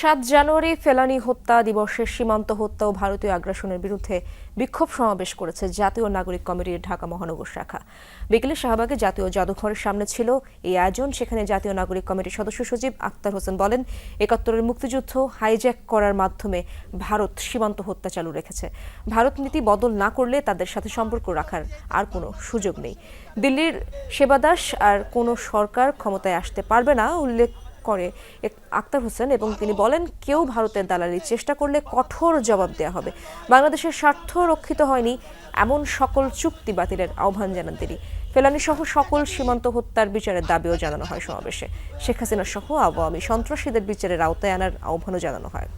সাত জানুয়ারি ফেলানি হত্যা দিবসের সীমান্ত হত্যা ও ভারতীয় আগ্রাসনের বিরুদ্ধে বিক্ষোভ সমাবেশ করেছে জাতীয় নাগরিক কমিটির ঢাকা মহানগর শাখা। বিকেলে শাহবাগে জাতীয় জাদুঘরের সামনে ছিল এই আয়োজন, সেখানে জাতীয় নাগরিক কমিটির সদস্য সচিব আক্তার হোসেন বলেন, একাত্তরের মুক্তিযুদ্ধ হাইজ্যাক করার মাধ্যমে ভারত সীমান্ত হত্যা চালু রেখেছে। ভারত নীতি বদল না করলে তাদের সাথে সম্পর্ক রাখার আর কোনো সুযোগ নেই। দিল্লির সেবাদাস আর কোনো সরকার ক্ষমতায় আসতে পারবে না, উল্লেখ করে আক্তার হোসেন এবং তিনি বলেন, কেউ ভারতের দালালির চেষ্টা করলে কঠোর জবাব দেওয়া হবে। বাংলাদেশের স্বার্থ রক্ষিত হয়নি এমন সকল চুক্তি বাতিলের আহ্বান জানান তিনি। ফেলানি সহ সকল সীমান্ত হত্যার বিচারের দাবিও জানানো হয় সমাবেশে। শেখ হাসিনা সহ আওয়ামী সন্ত্রাসীদের বিচারের আওতায় আনার আহ্বানও জানানো হয়।